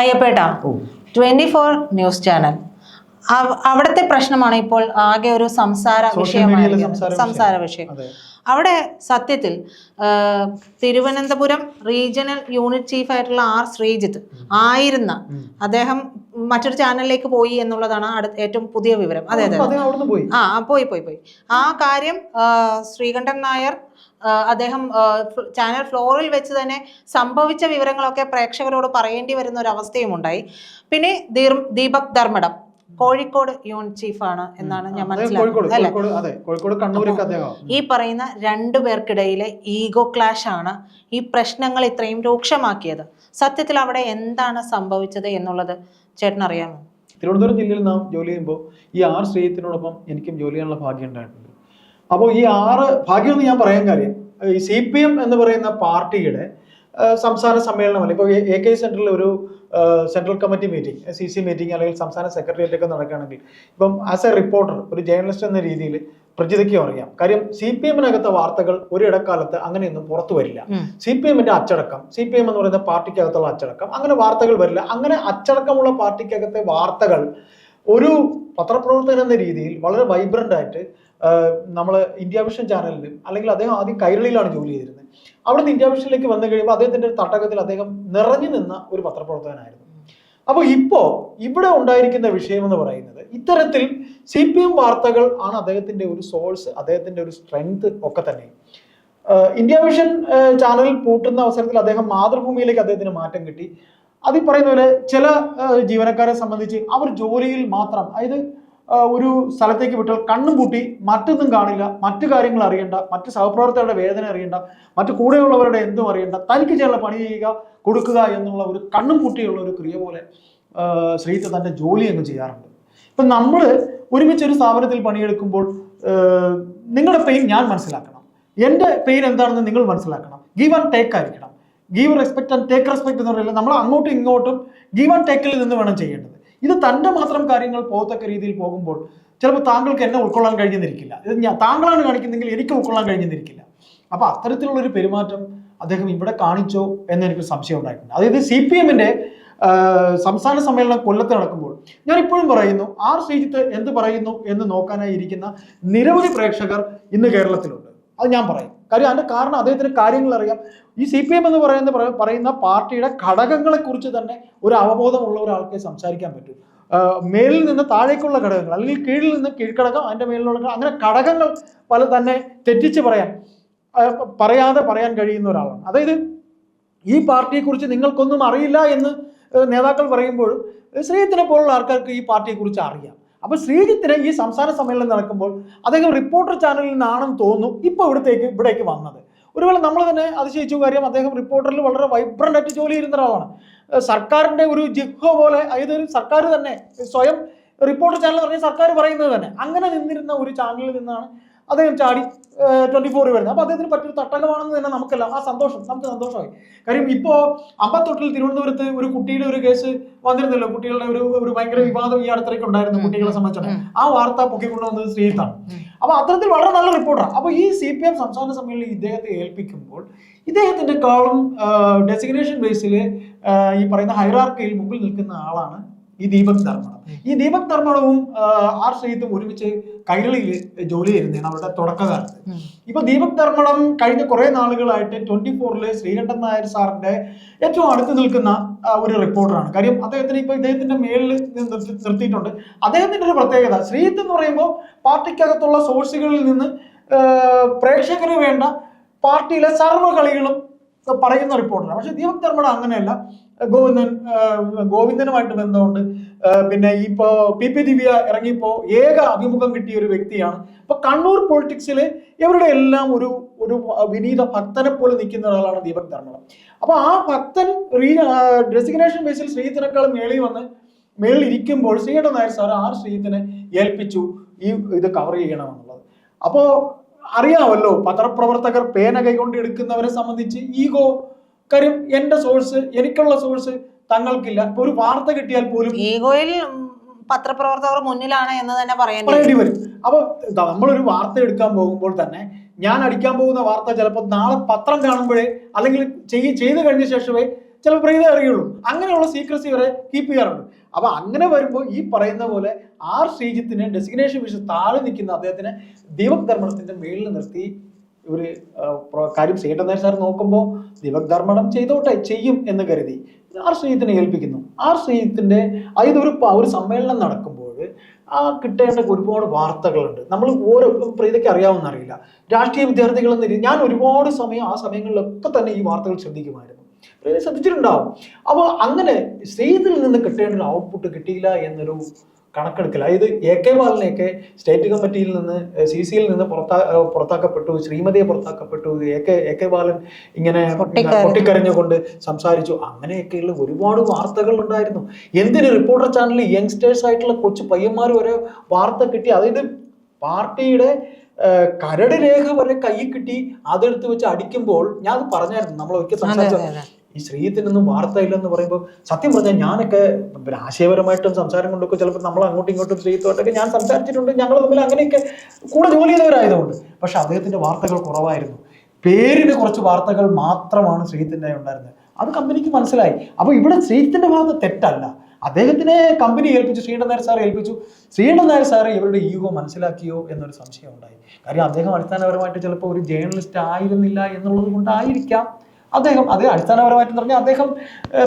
അയ്യപ്പേട്ടാ. Twenty four news channel അവിടത്തെ പ്രശ്നമാണ് ഇപ്പോൾ ആകെ ഒരു സംസാര സോഷ്യൽ വിഷയമായി സംസാര വിഷയം. അവിടെ സത്യത്തിൽ തിരുവനന്തപുരം റീജിയണൽ യൂണിറ്റ് ചീഫ് ആയിട്ടുള്ള ആർ ശ്രീജിത്ത് ആയിരുന്ന അദ്ദേഹം മറ്റൊരു ചാനലിലേക്ക് പോയി എന്നുള്ളതാണ് അടുത്ത ഏറ്റവും പുതിയ വിവരം. അതെ അതെ ആ പോയി പോയി പോയി. ആ കാര്യം ശ്രീകണ്ഠൻ നായർ അദ്ദേഹം ചാനൽ ഫ്ലോറിൽ വെച്ച് തന്നെ സംഭവിച്ച വിവരങ്ങളൊക്കെ പ്രേക്ഷകരോട് പറയേണ്ടി വരുന്ന ഒരു അവസ്ഥയും ഉണ്ടായി പിന്നെ ദീപക് ധർമ്മടം കോഴിക്കോട് യൂണിറ്റ് ചീഫാണ് എന്നാണ് ഞാൻ മനസ്സിലാക്കുന്നത് ഈ പറയുന്ന രണ്ടു പേർക്കിടയിലെ ഈഗോ ക്ലാഷ് ആണ് ഈ പ്രശ്നങ്ങൾ ഇത്രയും രൂക്ഷമാക്കിയത്. സത്യത്തിൽ അവിടെ എന്താണ് സംഭവിച്ചത് എന്നുള്ളത് ചേട്ടൻ അറിയാമോ തിരുവനന്തപുരം ജില്ലയിൽ നാം ജോലി ചെയ്യുമ്പോൾ ഈ ആർ ശ്രീയത്തിനോടൊപ്പം എനിക്കും ജോലി ചെയ്യാനുള്ള ഭാഗ്യം ഉണ്ടായിട്ടുണ്ട്. അപ്പോൾ ഈ ആറ് ഭാഗ്യം എന്ന് ഞാൻ പറയാൻ കാര്യം ഈ സി പി എം എന്ന് പറയുന്ന പാർട്ടിയുടെ സംസ്ഥാന സമ്മേളനം അല്ലെങ്കിൽ ഇപ്പോൾ എ കെ സെൻട്രലിൽ ഒരു central committee meeting C C meeting അല്ലെങ്കിൽ സംസ്ഥാന സെക്രട്ടേറിയറ്റ് ഒക്കെ നടക്കുകയാണെങ്കിൽ ഇപ്പം ആസ് എ റിപ്പോർട്ടർ ഒരു ജേർണലിസ്റ്റ് എന്ന രീതിയിൽ പ്രജിതയ്ക്കും അറിയാം. കാര്യം സി പി എമ്മിനകത്തെ വാർത്തകൾ ഒരു ഇടക്കാലത്ത് അങ്ങനെയൊന്നും പുറത്തു വരില്ല. സി പി എമ്മിന്റെ അച്ചടക്കം സി പി എം എന്ന് പറയുന്ന പാർട്ടിക്കകത്തുള്ള അച്ചടക്കം അങ്ങനെ വാർത്തകൾ വരില്ല. അങ്ങനെ അച്ചടക്കമുള്ള പാർട്ടിക്കകത്തെ വാർത്തകൾ ഒരു പത്രപ്രവർത്തകൻ എന്ന രീതിയിൽ വളരെ വൈബ്രന്റ് ആയിട്ട് നമ്മൾ ഇന്ത്യ വിഷൻ ചാനലിലും അല്ലെങ്കിൽ അദ്ദേഹം ആദ്യം കൈരളിയിലാണ് ജോലി ചെയ്തിരുന്നത് അവിടുന്ന് ഇന്ത്യ വിഷനിലേക്ക് വന്നു കഴിയുമ്പോൾ അദ്ദേഹത്തിന്റെ തട്ടകത്തിൽ അദ്ദേഹം നിറഞ്ഞു നിന്ന ഒരു പത്രപ്രവർത്തകനായിരുന്നു. അപ്പോൾ ഇപ്പോ ഇവിടെ ഉണ്ടായിരിക്കുന്ന വിഷയം എന്ന് പറയുന്നത് ഇത്തരത്തിൽ സി പി എം വാർത്തകൾ ആണ് അദ്ദേഹത്തിന്റെ ഒരു സോഴ്സ് അദ്ദേഹത്തിന്റെ ഒരു സ്ട്രെങ്ത് ഒക്കെ തന്നെ. ഇന്ത്യ വിഷൻ ചാനൽ പൂട്ടുന്ന അവസരത്തിൽ അദ്ദേഹം മാതൃഭൂമിയിലേക്ക് അദ്ദേഹത്തിന് മാറ്റം കിട്ടി. അതിൽ പറയുന്ന പോലെ ചില ജീവനക്കാരെ സംബന്ധിച്ച് അവർ ജോലിയിൽ മാത്രം അതായത് ഒരു സ്ഥലത്തേക്ക് വിട്ടാൽ കണ്ണും പൂട്ടി മറ്റൊന്നും കാണില്ല മറ്റു കാര്യങ്ങൾ അറിയണ്ട മറ്റു സഹപ്രവർത്തകരുടെ വേദന അറിയണ്ട മറ്റു കൂടെയുള്ളവരുടെ എന്തും അറിയണ്ട തനിക്ക് ചെയ്യാനുള്ള പണി ചെയ്യുക കൊടുക്കുക എന്നുള്ള ഒരു കണ്ണും പൂട്ടിയുള്ള ഒരു ക്രിയ പോലെ ശ്രീത്ത് തന്റെ ജോലി അങ്ങ് ചെയ്യാറുണ്ട്. ഇപ്പം നമ്മൾ ഒരുമിച്ച് ഒരു സ്ഥാപനത്തിൽ പണിയെടുക്കുമ്പോൾ നിങ്ങളുടെ പെയിൻ ഞാൻ മനസ്സിലാക്കണം. എന്റെ പെയിൻ എന്താണെന്ന് നിങ്ങൾ മനസ്സിലാക്കണം. ഗീവ് ആൻഡ് ടേക്ക് ആയിരിക്കണം. Give respect and take respect എന്ന് പറയുന്നത് നമ്മൾ അങ്ങോട്ടും ഇങ്ങോട്ടും ഗീവ് ആൻഡ് ടേക്കിൽ നിന്ന് വേണം ചെയ്യേണ്ടത്. ഇത് തന്റെ മാത്രം കാര്യങ്ങൾ പോകത്തക്ക രീതിയിൽ പോകുമ്പോൾ ചിലപ്പോൾ താങ്കൾക്ക് എന്നെ ഉൾക്കൊള്ളാൻ കഴിഞ്ഞെന്നിരിക്കില്ല. ഇത് ഞാൻ താങ്കളാണ് കാണിക്കുന്നെങ്കിൽ എനിക്ക് ഉൾക്കൊള്ളാൻ കഴിഞ്ഞെന്നിരിക്കില്ല. അപ്പോൾ അത്തരത്തിലുള്ളൊരു പെരുമാറ്റം അദ്ദേഹം ഇവിടെ കാണിച്ചോ എന്നെനിക്ക് സംശയം ഉണ്ടായിട്ടുണ്ട്. അതായത് സി പി എമ്മിന്റെ സംസ്ഥാന സമ്മേളനം കൊല്ലത്ത് നടക്കുമ്പോൾ ഞാൻ ഇപ്പോഴും പറയുന്നു ആർ ശ്രീജിത്ത് എന്ത് പറയുന്നു എന്ന് നോക്കാനായി ഇരിക്കുന്ന നിരവധി പ്രേക്ഷകർ ഇന്ന് കേരളത്തിലുണ്ട്. അത് ഞാൻ പറയും. കാര്യം അതിന്റെ കാരണം അദ്ദേഹത്തിന് കാര്യങ്ങൾ അറിയാം. ഈ സി പി എം എന്ന് പറയുന്ന പറയുന്ന പാർട്ടിയുടെ ഘടകങ്ങളെ കുറിച്ച് തന്നെ ഒരു അവബോധമുള്ള ഒരാൾക്ക് സംസാരിക്കാൻ പറ്റൂ. മേലിൽ നിന്ന് താഴേക്കുള്ള ഘടകങ്ങൾ അല്ലെങ്കിൽ കീഴിൽ നിന്ന് കീഴ്ഘടകം അതിന്റെ മേലിലുള്ള അങ്ങനെ ഘടകങ്ങൾ പല തന്നെ തെറ്റിച്ച് പറയാൻ പറയാതെ പറയാൻ കഴിയുന്ന ഒരാളാണ്. അതായത് ഈ പാർട്ടിയെക്കുറിച്ച് നിങ്ങൾക്കൊന്നും അറിയില്ല എന്ന് നേതാക്കൾ പറയുമ്പോഴും ശ്രീത്തിനെ പോലുള്ള ആൾക്കാർക്ക് ഈ പാർട്ടിയെക്കുറിച്ച് അറിയാം. അപ്പൊ ശ്രീജിത്തിന് ഈ സംസാര സമ്മേളനം നടക്കുമ്പോൾ അദ്ദേഹം റിപ്പോർട്ടർ ചാനലിൽ നിന്നാണെന്ന് തോന്നുന്നു ഇപ്പൊ ഇവിടത്തേക്ക് ഇവിടേക്ക് വന്നത്. ഒരുപോലെ നമ്മൾ തന്നെ അതിശയിച്ചു കാര്യം അദ്ദേഹം റിപ്പോർട്ടറിൽ വളരെ വൈബ്രന്റ് ആയിട്ട് ജോലി ചെയ്യുന്ന ഒരാളാണ്. സർക്കാരിന്റെ ഒരു ജിഹോ പോലെ അതായത് സർക്കാർ തന്നെ സ്വയം റിപ്പോർട്ടർ ചാനൽ പറഞ്ഞ സർക്കാർ പറയുന്നത് തന്നെ. അങ്ങനെ നിന്നിരുന്ന ഒരു ചാനലിൽ നിന്നാണ് അദ്ദേഹം ചാടി ട്വന്റി ഫോർ വരുന്നത്. അപ്പൊ അദ്ദേഹത്തിന് പറ്റിയൊരു തട്ടകമാണെന്ന് തന്നെ നമുക്കല്ല ആ സന്തോഷം നമുക്ക് സന്തോഷമായി. കാര്യം ഇപ്പോ അമ്പത്തൊട്ടിൽ തിരുവനന്തപുരത്ത് ഒരു കുട്ടിയുടെ ഒരു കേസ് വന്നിരുന്നല്ലോ. കുട്ടികളുടെ ഒരു ഒരു ഭയങ്കര വിവാദം ഈ അടുത്തേക്ക് ഉണ്ടായിരുന്നു കുട്ടികളെ സംബന്ധിച്ചിടത്തോളം ആ വാർത്ത പൊക്കിക്കൊണ്ടുവന്നത് ശ്രീജിത്താണ് അപ്പൊ അത്തരത്തിൽ വളരെ നല്ല റിപ്പോർട്ടാണ്. അപ്പൊ ഈ സി പി എം സംസ്ഥാന സമ്മേളനം ഇദ്ദേഹത്തെ ഏൽപ്പിക്കുമ്പോൾ ഇദ്ദേഹത്തിന്റെ കാളും ഡെസിഗ്നേഷൻ ബേസിൽ ഈ പറയുന്ന ഹൈറാർക്കിയിൽ മുമ്പിൽ നിൽക്കുന്ന ആളാണ് ഈ ദീപക് ധർമ്മടം ഈ ദീപക് ധർമ്മടവും ആർ സഹിത്തും ഒരുമിച്ച് കൈരളിയിൽ ജോലി ചെയ്യുന്നതാണ് അവരുടെ തുടക്കകാലത്ത്. ഇപ്പൊ ദീപക് ധർമ്മടം കഴിഞ്ഞ കുറെ നാളുകളായിട്ട് ട്വന്റി ഫോറിൽ ശ്രീകണ്ഠൻ നായർ സാറിന്റെ ഏറ്റവും അടുത്ത് നിൽക്കുന്ന ഒരു റിപ്പോർട്ടറാണ് കാര്യം അദ്ദേഹത്തിന് ഇപ്പൊ ഇദ്ദേഹത്തിന്റെ മേളിൽ നിർത്തി- നിർത്തിയിട്ടുണ്ട്. അദ്ദേഹത്തിന്റെ ഒരു പ്രത്യേകത ശ്രീത്ത് എന്ന് പറയുമ്പോൾ പാർട്ടിക്കകത്തുള്ള സോഴ്സുകളിൽ നിന്ന് പ്രേക്ഷകന് വേണ്ട പാർട്ടിയിലെ സർവ കളികളും പറയുന്ന റിപ്പോർട്ടറാണ് പക്ഷെ ദീപക് ധർമ്മടം അങ്ങനെയല്ല. ഗോവിന്ദൻ ഗോവിന്ദനുമായിട്ട് ബന്ധമുണ്ട്. പിന്നെ ഇപ്പോ പി പി ദിവ്യ ഇറങ്ങിയപ്പോ ഏക അഭിമുഖം കിട്ടിയ ഒരു വ്യക്തിയാണ്. അപ്പൊ കണ്ണൂർ പൊളിറ്റിക്സിൽ ഇവരുടെ എല്ലാം ഒരു ഒരു വിനീത ഭക്തനെ പോലെ നിൽക്കുന്ന ഒരാളാണ് ദീപക് ധർമ്മടം. അപ്പൊ ആ ഭക്തൻ റീ ഡെസിഗ്നേഷൻ ബേസിൽ ശ്രീജിത്തിനേക്കാളും മേളിൽ വന്ന് മേളിൽ ഇരിക്കുമ്പോൾ ശ്രീയുടെ നായർ സാർ ആർ ശ്രീജിത്തിനെ ഏൽപ്പിച്ചു ഈ ഇത് കവർ ചെയ്യണമെന്നുള്ളത്. അപ്പോ അറിയാമല്ലോ പത്രപ്രവർത്തകർ പേന കൈകൊണ്ട് എടുക്കുന്നവരെ സംബന്ധിച്ച് ഈഗോ കാര്യം എന്റെ സോഴ്സ് എനിക്കുള്ള സോഴ്സ് തങ്ങൾക്കില്ല. ഇപ്പൊ ഒരു വാർത്ത കിട്ടിയാൽ പോലും ഈഗോയിൽ പത്രപ്രവർത്തകർ മുന്നിലാണ് എന്ന് തന്നെ പറയേണ്ടി വരും. അപ്പൊ നമ്മളൊരു വാർത്ത എടുക്കാൻ പോകുമ്പോൾ തന്നെ ഞാൻ അടിക്കാൻ പോകുന്ന വാർത്ത ചിലപ്പോൾ നാളെ പത്രം കാണുമ്പോഴേ അല്ലെങ്കിൽ ചെയ് ചെയ്ത് കഴിഞ്ഞ ശേഷമേ ചിലപ്പോൾ പ്രീത അറിയുള്ളൂ. അങ്ങനെയുള്ള സീക്രസി വരെ കീപ്പ് ചെയ്യാറുണ്ട്. അപ്പൊ അങ്ങനെ വരുമ്പോൾ ഈ പറയുന്ന പോലെ ആർ ശ്രീജിത്തിന് ഡെസിഗ്നേഷൻ വിഷയം താഴെ നിൽക്കുന്ന അദ്ദേഹത്തിനെ ദീപക് ധർമ്മത്തിന്റെ മേളിൽ നിർത്തി ഇവർ കാര്യം ശ്രീകണ്ഠൻ സാർ നോക്കുമ്പോൾ ദീപക് ധർമ്മടം ചെയ്തോട്ടെ ചെയ്യും എന്ന് കരുതി. ആർ ശ്രീജിത്തിനെ ഏൽപ്പിക്കുന്നു. ആർ ശ്രീജിത്തിന്റെ അതായത് ഒരു ഒരു സമ്മേളനം നടക്കുമ്പോൾ ആ കിട്ടേണ്ട ഒരുപാട് വാർത്തകളുണ്ട്. നമ്മൾ ഓരോ പ്രീതയ്ക്ക് അറിയാവുന്ന അറിയില്ല. രാഷ്ട്രീയ വിദ്യാർത്ഥികൾ എന്ന ഞാൻ ഒരുപാട് സമയം ആ സമയങ്ങളിലൊക്കെ തന്നെ ഈ വാർത്തകൾ ശ്രദ്ധിക്കുമായിരുന്നു. ശ്രദ്ധിച്ചിട്ടുണ്ടാവും. അപ്പോൾ അങ്ങനെ ശ്രീജിത്തിൽ നിന്ന് കിട്ടേണ്ട ഒരു ഔട്ട്പുട്ട് കിട്ടിയില്ല എന്നൊരു കണക്കെടുക്കൽ അതായത് എ കെ ബാലനെയൊക്കെ സ്റ്റേറ്റ് കമ്മിറ്റിയിൽ നിന്ന് സി സിയിൽ നിന്ന് പുറത്താ പുറത്താക്കപ്പെട്ടു. ശ്രീമതിയെ പുറത്താക്കപ്പെട്ടു. A K A K Balan ഇങ്ങനെ പൊട്ടിക്കരഞ്ഞു. പൊട്ടിക്കരഞ്ഞുകൊണ്ട് സംസാരിച്ചു. അങ്ങനെയൊക്കെയുള്ള ഒരുപാട് വാർത്തകൾ ഉണ്ടായിരുന്നു. എന്തിന് റിപ്പോർട്ടർ ചാനലിൽ യങ്സ്റ്റേഴ്സ് ആയിട്ടുള്ള കൊച്ചു പയ്യന്മാർ വരെ വാർത്ത കിട്ടി? അതായത് പാർട്ടിയുടെ കരട് രേഖ വരെ കയ്യിൽ കിട്ടി. അതെടുത്ത് വെച്ച് അടിക്കുമ്പോൾ ഞാൻ അത് പറഞ്ഞായിരുന്നു. നമ്മൾ ഒരിക്കൽ സംസാരിച്ച? ഈ ശ്രീത്തിനൊന്നും വാർത്തയില്ലെന്ന് പറയുമ്പോൾ സത്യം പറഞ്ഞാൽ ഞാനൊക്കെ പിന്നെ ആശയപരമായിട്ടും സംസാരം കൊണ്ടൊക്കെ ചിലപ്പോൾ നമ്മൾ അങ്ങോട്ടും ഇങ്ങോട്ടും ശ്രീത്തുമായിട്ടൊക്കെ ഞാൻ സംസാരിച്ചിട്ടുണ്ട്. ഞങ്ങൾ തമ്മിൽ അങ്ങനെയൊക്കെ കൂടെ ജോലി ചെയ്തവരായതുകൊണ്ട്. പക്ഷെ അദ്ദേഹത്തിന്റെ വാർത്തകൾ കുറവായിരുന്നു. പേരിന് കുറച്ച് വാർത്തകൾ മാത്രമാണ് ശ്രീത്തിന്റെ ഉണ്ടായിരുന്നത്. അത് കമ്പനിക്ക് മനസ്സിലായി. അപ്പോൾ ഇവിടെ ശ്രീത്തിന്റെ ഭാഗത്ത് തെറ്റല്ല. അദ്ദേഹത്തിനെ കമ്പനി ഏൽപ്പിച്ചു ശ്രീണ്ഠ നായർ സാർ ഏൽപ്പിച്ചു. ശ്രീണ്ഠ നായർ സാറെ ഇവരുടെ ഈഗോ മനസ്സിലാക്കിയോ എന്നൊരു സംശയം ഉണ്ടായി. കാര്യം അദ്ദേഹം അടിസ്ഥാനപരമായിട്ട് ചിലപ്പോൾ ഒരു ജേർണലിസ്റ്റ് ആയിരുന്നില്ല എന്നുള്ളത് കൊണ്ടായിരിക്കാം. അദ്ദേഹം അത് അടിസ്ഥാനപരമായിട്ട് പറഞ്ഞാൽ അദ്ദേഹം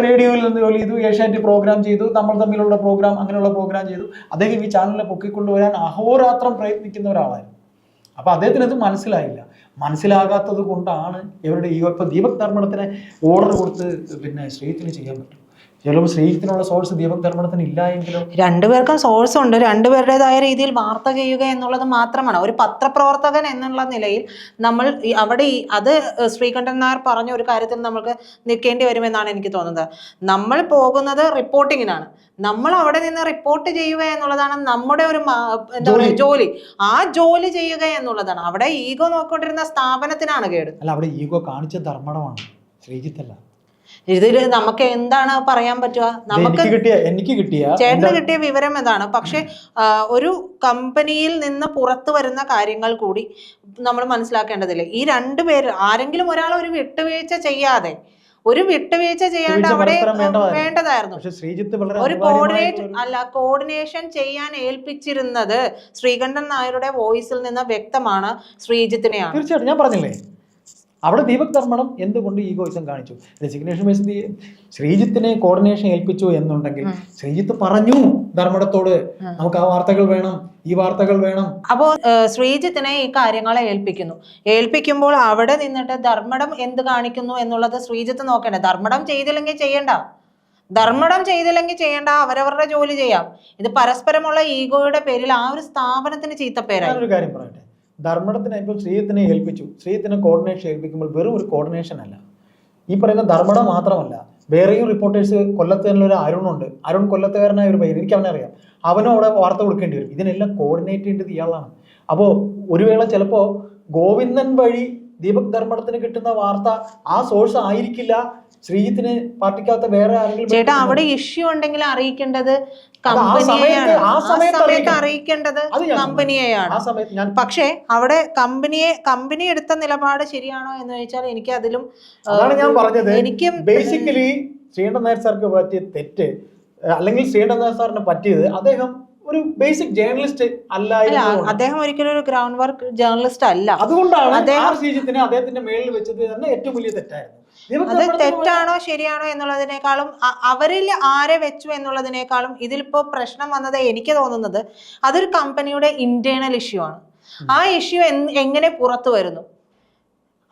റേഡിയോയിൽ നിന്ന് ജോലി ചെയ്തു ഏഷ്യാനെറ്റ് പ്രോഗ്രാം ചെയ്തു നമ്മൾ തമ്മിലുള്ള പ്രോഗ്രാം അങ്ങനെയുള്ള പ്രോഗ്രാം ചെയ്തു. അദ്ദേഹം ഈ ചാനലിനെ പൊക്കിക്കൊണ്ടുവരാൻ അഹോരാത്രം പ്രയത്നിക്കുന്ന ഒരാളായിരുന്നു. അപ്പോൾ അദ്ദേഹത്തിന് അത് മനസ്സിലായില്ല. മനസ്സിലാകാത്തത് കൊണ്ടാണ് ഇവരുടെ ഈ ഇപ്പം ദീപക് ധർമ്മടത്തിനെ ഓർഡർ കൊടുത്ത് പിന്നെ ശ്രീത്തിന് ചെയ്യാൻ പറ്റും. ചിലപ്പോൾ സ്നേഹത്തിനുള്ള സോഴ്സ് ദീപം ധർമ്മത്തിന് ഇല്ല എങ്കിലും? രണ്ടുപേർക്കും സോഴ്സ് ഉണ്ട്. രണ്ടുപേരുടേതായ രീതിയിൽ വാർത്ത ചെയ്യുക എന്നുള്ളത് മാത്രമാണ്. ഒരു പത്രപ്രവർത്തകൻ എന്നുള്ള നിലയിൽ നമ്മൾ അവിടെ ഈ അത് ശ്രീകണ്ഠൻ നായർ പറഞ്ഞ ഒരു കാര്യത്തിൽ നമുക്ക് നിൽക്കേണ്ടി വരുമെന്നാണ് എനിക്ക് തോന്നുന്നത്. നമ്മൾ പോകുന്നത് റിപ്പോർട്ടിങ്ങിനാണ് നമ്മൾ അവിടെ നിന്ന് റിപ്പോർട്ട് ചെയ്യുക എന്നുള്ളതാണ് നമ്മുടെ ഒരു എന്താ പറയുക ജോലി. ആ ജോലി ചെയ്യുക എന്നുള്ളതാണ്. അവിടെ ഈഗോ നോക്കിക്കൊണ്ടിരുന്ന സ്ഥാപനത്തിനാണ് കേട്. അല്ല അവിടെ ഈഗോ കാണിച്ച ധർമ്മടമാണ്. ശ്രീജിത്ത് അല്ല ഇതിൽ നമുക്ക് എന്താണ് പറയാൻ പറ്റുക? നമുക്ക് കിട്ടിയ എനിക്ക് കിട്ടിയ ചേട്ടന് കിട്ടിയ വിവരം ഇതാണ്. പക്ഷെ ഒരു കമ്പനിയിൽ നിന്ന് പുറത്തു വരുന്ന കാര്യങ്ങൾ കൂടി നമ്മൾ മനസ്സിലാക്കേണ്ടതില്ലേ? ഈ രണ്ടു പേര് ആരെങ്കിലും ഒരാൾ ഒരു വിട്ടുവീഴ്ച ചെയ്യാതെ ഒരു വിട്ടുവീഴ്ച ചെയ്യാണ്ട് അവിടെ വേണ്ടതായിരുന്നു. ഒരു കോർഡിനേറ്റ് അല്ല കോർഡിനേഷൻ ചെയ്യാൻ ഏൽപ്പിച്ചിരുന്നത് ശ്രീകണ്ഠൻ നായരുടെ വോയിസിൽ നിന്ന് വ്യക്തമാണ് ശ്രീജിത്തിനെയാണ്. തീർച്ചയായിട്ടും ഞാൻ പറഞ്ഞില്ലേ? അവിടെ ദീപക് തർമ്മണം എന്തുകൊണ്ട് ഈഗോയിസം കാണിച്ചു? റെസിഗ്നേഷൻ ബേസ് ശ്രീജിത്തിനെ കോർഡിനേഷൻ ഏൽപ്പിച്ചു എന്നുണ്ടെങ്കിൽ ശ്രീജിത്ത് പറഞ്ഞു ധർമ്മടത്തോട് നമുക്ക് ആ വാർത്തകൾ വേണം ഈ വാർത്തകൾ വേണം. അപ്പോൾ ശ്രീജിത്തിനെ ഈ കാര്യങ്ങളെ ഏൽപ്പിക്കുന്നു. ഏൽപ്പിക്കുമ്പോൾ അവിടെ നിന്നിട്ട് ധർമ്മടം എന്ത് കാണിക്കുന്നു എന്നുള്ളത് ശ്രീജിത്ത് നോക്കേണ്ട. ധർമ്മടം ചെയ്തില്ലെങ്കിൽ ചെയ്യണ്ട. ധർമ്മടം ചെയ്തില്ലെങ്കിൽ ചെയ്യേണ്ട അവരവരുടെ ജോലി ചെയ്യാം. ഇത് പരസ്പരമുള്ള ഈഗോയുടെ പേരിൽ ആ ഒരു സ്ഥാപനത്തിന് ചീത്ത പേരാണ് കാര്യം പറയട്ടെ. ധർമ്മടത്തിനെ ഇപ്പോൾ ശ്രീജിത്തിനെ ഏൽപ്പിച്ചു. ശ്രീയത്തിനെ കോർഡിനേഷൻ ഏൽപ്പിക്കുമ്പോൾ വെറും ഒരു കോർഡിനേഷൻ അല്ല. ഈ പറയുന്ന ധർമ്മടം മാത്രമല്ല വേറെയും റിപ്പോർട്ടേഴ്സ് കൊല്ലത്ത് തന്നെ ഒരു അരുണുണ്ട്. അരുൺ കൊല്ലത്തുകാരനായ ഒരു പയ്യൻ എനിക്ക് അവനെ അറിയാം അവനും അവിടെ വാർത്ത കൊടുക്കേണ്ടി വരും. ഇതിനെല്ലാം കോർഡിനേറ്റ് ചെയ്യേണ്ടത് ഇയാളാണ്. അപ്പോൾ ഒരു വേള ചിലപ്പോൾ ഗോവിന്ദൻ വഴി ദീപക് ധർമ്മടത്തിന് കിട്ടുന്ന വാർത്ത ആ സോഴ്സ് ആയിരിക്കില്ല. ശ്രീജിത്തിന് പാർട്ടിക്കകത്ത് വേറെ ആരെങ്കിലും ചേട്ടാ അവിടെ ഇഷ്യൂ ഉണ്ടെങ്കിൽ അറിയിക്കേണ്ടത് ആ കമ്പനിയെയാണ് ആ ആ സമയത്ത് സമയത്ത് അറിയിക്കേണ്ടത് കമ്പനിയെയാണ് പക്ഷേ അവിടെ കമ്പനിയെ കമ്പനി എടുത്ത നിലപാട് ശരിയാണോ എന്ന് ചോദിച്ചാൽ എനിക്ക് അതിലും ഞാൻ പറഞ്ഞത്. എനിക്കും ബേസിക്കലി ശ്രീകണ്ഠൻ നായർ സാർക്ക് പറ്റിയ തെറ്റ് അല്ലെങ്കിൽ ശ്രീകണ്ഠൻ നായർ സാറിന് പറ്റിയത് അദ്ദേഹം ഒരു ബേസിക് ജേർണലിസ്റ്റ് അല്ല അദ്ദേഹം ഒരിക്കലും ഒരു ഗ്രൗണ്ട് വർക്ക് ജേർണലിസ്റ്റ് അല്ല. അതുകൊണ്ടാണ് അദ്ദേഹം- ആർ ശ്രീജിത്തിനെ അദ്ദേഹത്തിന്റെ മേളിൽ വെച്ചത് തന്നെ ഏറ്റവും വലിയ തെറ്റായിരുന്നു. അത് തെറ്റാണോ ശരിയാണോ എന്നുള്ളതിനേക്കാളും അവരിൽ ആരെ വെച്ചു എന്നുള്ളതിനേക്കാളും ഇതിലിപ്പോ പ്രശ്നം വന്നത് എനിക്ക് തോന്നുന്നത് അതൊരു കമ്പനിയുടെ ഇന്റേണൽ ഇഷ്യൂ ആണ്. ആ ഇഷ്യൂ എങ്ങനെ പുറത്തു വരുന്നു?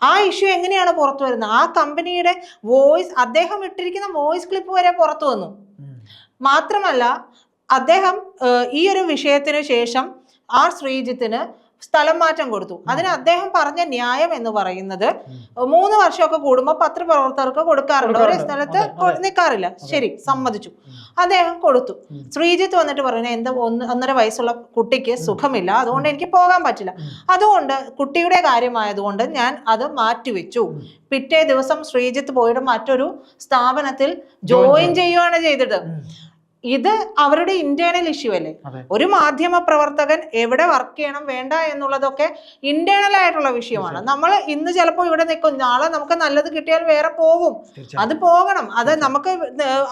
ആ ഇഷ്യൂ എങ്ങനെയാണ് പുറത്തു വരുന്നത്? ആ കമ്പനിയുടെ വോയിസ് അദ്ദേഹം ഇട്ടിരിക്കുന്ന വോയിസ് ക്ലിപ്പ് വരെ പുറത്തു വന്നു. മാത്രമല്ല അദ്ദേഹം ഈ ഒരു വിഷയത്തിന് ശേഷം ആർ ശ്രീജിത്തിന് സ്ഥലം മാറ്റം കൊടുത്തു. അതിന് അദ്ദേഹം പറഞ്ഞ ന്യായം എന്ന് പറയുന്നത് മൂന്ന് വർഷമൊക്കെ കൂടുമ്പോൾ പത്രപ്രവർത്തകർക്ക് കൊടുക്കാറുണ്ട്. ഒരേ. സ്ഥലത്ത് നിൽക്കാറില്ല ശരി സമ്മതിച്ചു. അദ്ദേഹം കൊടുത്തു. ശ്രീജിത്ത് വന്നിട്ട് പറയുന്നത് എന്താ ഒന്ന് ഒന്നര വയസ്സുള്ള കുട്ടിക്ക് സുഖമില്ല. അതുകൊണ്ട് എനിക്ക് പോകാൻ പറ്റില്ല. അതുകൊണ്ട് കുട്ടിയുടെ കാര്യമായതുകൊണ്ട് ഞാൻ അത് മാറ്റിവെച്ചു. പിറ്റേ ദിവസം ശ്രീജിത്ത് പോയിട്ട് മറ്റൊരു സ്ഥാപനത്തിൽ ജോയിൻ ചെയ്യുകയാണ് ചെയ്തത്. ഇത് അവരുടെ ഇന്റേണൽ ഇഷ്യൂ അല്ലേ? ഒരു മാധ്യമ പ്രവർത്തകൻ എവിടെ വർക്ക് ചെയ്യണം വേണ്ട എന്നുള്ളതൊക്കെ ഇന്റേണൽ ആയിട്ടുള്ള വിഷയമാണ്. നമ്മൾ ഇന്ന് ചിലപ്പോൾ ഇവിടെ നിൽക്കും നാളെ നമുക്ക് നല്ലത് കിട്ടിയാൽ വേറെ പോകും. അത് പോകണം. അത് നമുക്ക്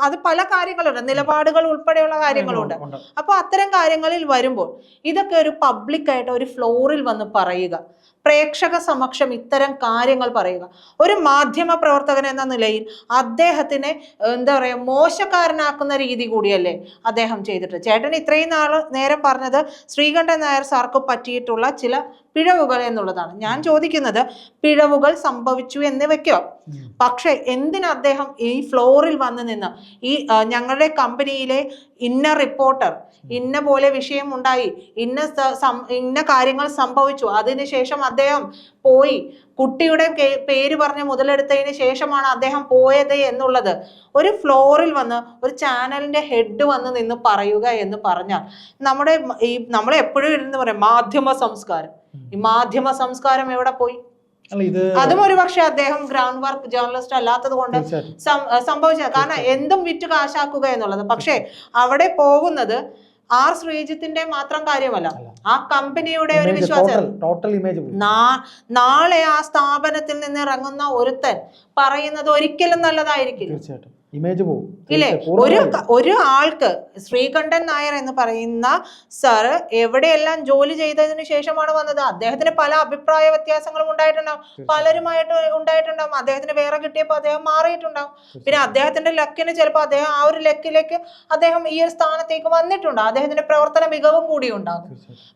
അത് പല കാര്യങ്ങളുണ്ട്. നിലപാടുകൾ ഉൾപ്പെടെയുള്ള കാര്യങ്ങളുണ്ട്. അപ്പൊ അപ്പോൾ അത്തരം കാര്യങ്ങളിൽ വരുമ്പോൾ ഇതൊക്കെ ഒരു പബ്ലിക്കായിട്ട് ഒരു ഫ്ലോറിൽ വന്ന് പറയുക. പ്രേക്ഷക സമക്ഷം ഇത്തരം കാര്യങ്ങൾ പറയുക. ഒരു മാധ്യമ പ്രവർത്തകൻ എന്ന നിലയിൽ അദ്ദേഹത്തിനെ എന്താ പറയുക മോശക്കാരനാക്കുന്ന രീതി കൂടിയല്ലേ അദ്ദേഹം ചെയ്തിട്ട് ചേട്ടൻ ഇത്രയും നാൾ നേരം പറഞ്ഞത് ശ്രീകണ്ഠൻ നായർ സാർക്ക് പറ്റിയിട്ടുള്ള ചില പിഴവുകൾ എന്നുള്ളതാണ്. ഞാൻ ചോദിക്കുന്നത് പിഴവുകൾ സംഭവിച്ചു എന്ന് വെക്കോ. പക്ഷേ എന്തിന് അദ്ദേഹം ഈ ഫ്ലോറിൽ വന്ന് നിന്ന്? ഈ ഞങ്ങളുടെ കമ്പനിയിലെ ഇന്ന റിപ്പോർട്ടർ ഇന്ന പോലെ വിഷയം ഉണ്ടായി ഇന്ന ഇന്ന കാര്യങ്ങൾ സംഭവിച്ചു അതിനുശേഷം അദ്ദേഹം പോയി. കുട്ടിയുടെ പേര് പറഞ്ഞ് മുതലെടുത്തതിന് ശേഷമാണ് അദ്ദേഹം പോയത് എന്നുള്ളത്. ഒരു ഫ്ലോറിൽ വന്ന് ഒരു ചാനലിന്റെ ഹെഡ് വന്ന് നിന്ന് പറയുക എന്ന് പറഞ്ഞാൽ നമ്മുടെ ഈ നമ്മളെപ്പോഴും ഇരുന്ന് പറയാം മാധ്യമ സംസ്കാരം. ഈ മാധ്യമ സംസ്കാരം എവിടെ പോയി? അതും ഒരു പക്ഷെ അദ്ദേഹം ഗ്രൗണ്ട് വർക്ക് ജേർണലിസ്റ്റ് അല്ലാത്തത് കൊണ്ട് സംഭവിച്ചത്. കാരണം എന്തും വിറ്റ് കാശാക്കുക എന്നുള്ളത്. പക്ഷേ അവിടെ പോകുന്നത് ആർ ശ്രീജിത്തിന്റെ മാത്രം കാര്യമല്ല. ആ കമ്പനിയുടെ ഒരു വിശ്വാസം. നാളെ ആ സ്ഥാപനത്തിൽ നിന്ന് ഇറങ്ങുന്ന ഒരുത്തൻ പറയുന്നത് ഒരിക്കലും നല്ലതായിരിക്കില്ല. തീർച്ചയായിട്ടും. ഇമേജ് പോകും ഇല്ലേ? ഒരു ഒരു ആൾക്ക് ശ്രീകണ്ഠൻ നായർ എന്ന് പറയുന്ന സാറ് എവിടെയെല്ലാം ജോലി ചെയ്തതിനു ശേഷമാണ് വന്നത്? അദ്ദേഹത്തിന് പല അഭിപ്രായ വ്യത്യാസങ്ങളും ഉണ്ടായിട്ടുണ്ടാവും. പലരുമായിട്ട് ഉണ്ടായിട്ടുണ്ടാവും. അദ്ദേഹത്തിന് വേറെ കിട്ടിയപ്പോൾ അദ്ദേഹം മാറിയിട്ടുണ്ടാവും. പിന്നെ അദ്ദേഹത്തിന്റെ ലക്കിന് ചിലപ്പോൾ അദ്ദേഹം ആ ഒരു ലക്കിലേക്ക് അദ്ദേഹം ഈ ഒരു സ്ഥാനത്തേക്ക് വന്നിട്ടുണ്ടാവും അദ്ദേഹത്തിന്റെ പ്രവർത്തന മികവും കൂടി ഉണ്ടാകും.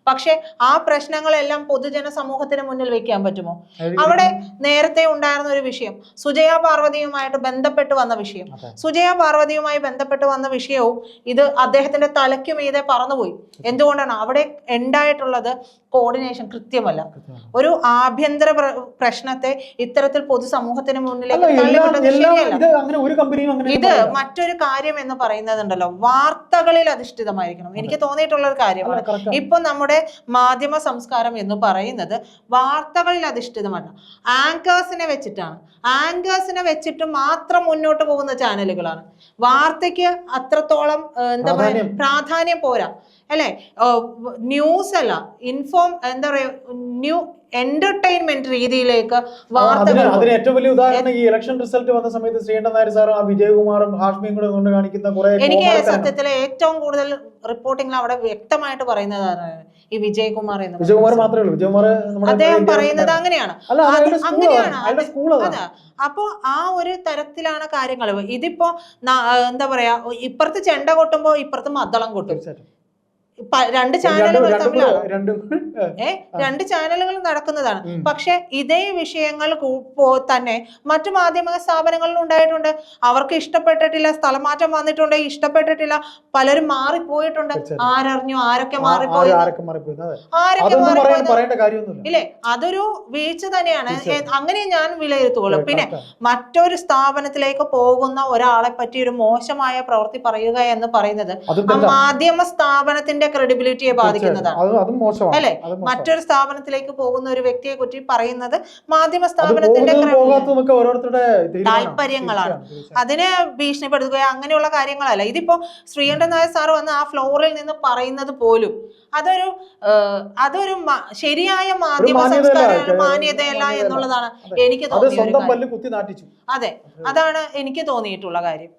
പക്ഷെ ആ പ്രശ്നങ്ങളെല്ലാം പൊതുജന സമൂഹത്തിന് മുന്നിൽ വെക്കാൻ പറ്റുമോ? അവിടെ നേരത്തെ ഉണ്ടായിരുന്ന ഒരു വിഷയം സുജയ പാർവതിയുമായിട്ട് ബന്ധപ്പെട്ട് വന്ന വിഷയം. സുജയ പാർവതിയുമായി ബന്ധപ്പെട്ട് വന്ന വിഷയവും ഇത് അദ്ദേഹത്തിന്റെ തലയ്ക്ക് മീതെ പറന്നുപോയി. എന്തുകൊണ്ടാണ്? അവിടെ ഉണ്ടായിട്ടുള്ളത് കോർഡിനേഷൻ കൃത്യമല്ല. ഒരു ആഭ്യന്തര പ്രശ്നത്തെ ഇത്തരത്തിൽ പൊതുസമൂഹത്തിന് മുന്നിലേക്ക് ഇത് മറ്റൊരു കാര്യം എന്ന് പറയുന്നതുണ്ടല്ലോ. വാർത്തകളിൽ അധിഷ്ഠിതമായിരിക്കണം. എനിക്ക് തോന്നിയിട്ടുള്ള ഒരു കാര്യമാണ്. ഇപ്പൊ നമ്മുടെ മാധ്യമ സംസ്കാരം എന്ന് പറയുന്നത് വാർത്തകളിൽ അധിഷ്ഠിതമല്ല. ആങ്കേഴ്സിനെ വെച്ചിട്ടാണ്. ആങ്കേഴ്സിനെ വെച്ചിട്ട് മാത്രം മുന്നോട്ട് പോകുന്ന ചാനലുകളാണ്. വാർത്തയ്ക്ക് അത്രത്തോളം എന്താ പറയുക പ്രാധാന്യം. പ്രാധാന്യം പോരാ. അല്ലെ? ന്യൂസ് അല്ല ഇൻഫോം എന്താ പറയുക ന്യൂ എന്റർടൈൻമെന്റ് രീതിയിലേക്ക് വാർത്തകൾ അതിന് ഏറ്റവും വലിയ ഉദാഹരണം ഈ ഇലക്ഷൻ റിസൾട്ട് വന്ന സമയത്ത് ശ്രീകണ്ഠൻ നായർ സാറും ആ വിജയകുമാറും ഹാഷ്മിയും കൂടെ കൊണ്ട് കാണിക്കുന്ന കുറെ എനിക്ക് സത്യത്തിൽ ഏറ്റവും കൂടുതൽ റിപ്പോർട്ടിംഗിൽ അവിടെ വ്യക്തമായിട്ട് പറയുന്നതാണ് ഈ വിജയകുമാർ എന്ന് വിജയകുമാർ മാത്രമേ ഉള്ളൂ. വിജയകുമാർ അദ്ദേഹം പറയുന്നത്. അങ്ങനെയാണ്. അങ്ങനെയാണ്. അപ്പോ ആ ഒരു തരത്തിലാണ് കാര്യങ്ങൾ. ഇതിപ്പോ എന്താ പറയാ ഇപ്പുറത്ത് ചെണ്ട കൊട്ടുമ്പോ ഇപ്പുറത്ത് മദ്ദളം കൊട്ടും. രണ്ട് ചാനലുകൾ തമ്മിലാണ്? ഏ രണ്ട് ചാനലുകൾ നടക്കുന്നതാണ്. പക്ഷെ ഇതേ വിഷയങ്ങൾ തന്നെ മറ്റു മാധ്യമ സ്ഥാപനങ്ങളിൽ ഉണ്ടായിട്ടുണ്ട്. അവർക്ക് ഇഷ്ടപ്പെട്ടിട്ടില്ല സ്ഥലമാറ്റം വന്നിട്ടുണ്ട് ഇഷ്ടപ്പെട്ടിട്ടില്ല പലരും മാറിപ്പോയിട്ടുണ്ട്. ആരറിഞ്ഞു ആരൊക്കെ മാറിപ്പോയി ആര് ആരൊക്കെ മാറിപ്പോയി ഇല്ലേ? അതൊരു വീഴ്ച തന്നെയാണ്. അങ്ങനെ ഞാൻ വിലയിരുത്തുകയുള്ളൂ പിന്നെ മറ്റൊരു സ്ഥാപനത്തിലേക്ക് പോകുന്ന ഒരാളെ പറ്റി ഒരു മോശമായ പ്രവൃത്തി പറയുക എന്ന് പറയുന്നത് ആ മാധ്യമ സ്ഥാപനത്തിന്റെ ക്രെഡിബിലിറ്റിയെ ബാധിക്കുന്നതാണ്. അല്ലെ? മറ്റൊരു സ്ഥാപനത്തിലേക്ക് പോകുന്ന ഒരു വ്യക്തിയെ കുറ്റി പറയുന്നത് മാധ്യമ സ്ഥാപനത്തിന്റെ. താല്പര്യങ്ങളാണ്. അതിനെ ഭീഷണിപ്പെടുത്തുക അങ്ങനെയുള്ള കാര്യങ്ങളല്ല. ഇതിപ്പോ ശ്രീകണ്ഠൻ നായർ സാർ വന്ന് ആ ഫ്ലോറിൽ നിന്ന് പറയുന്നത് പോലും അതൊരു അതൊരു ശരിയായ മാധ്യമ സംസ്കാര മാന്യതയല്ല. എന്നുള്ളതാണ് എനിക്ക് തോന്നിയത് തോന്നിയ അതെ. അതാണ് എനിക്ക് തോന്നിയിട്ടുള്ള കാര്യം.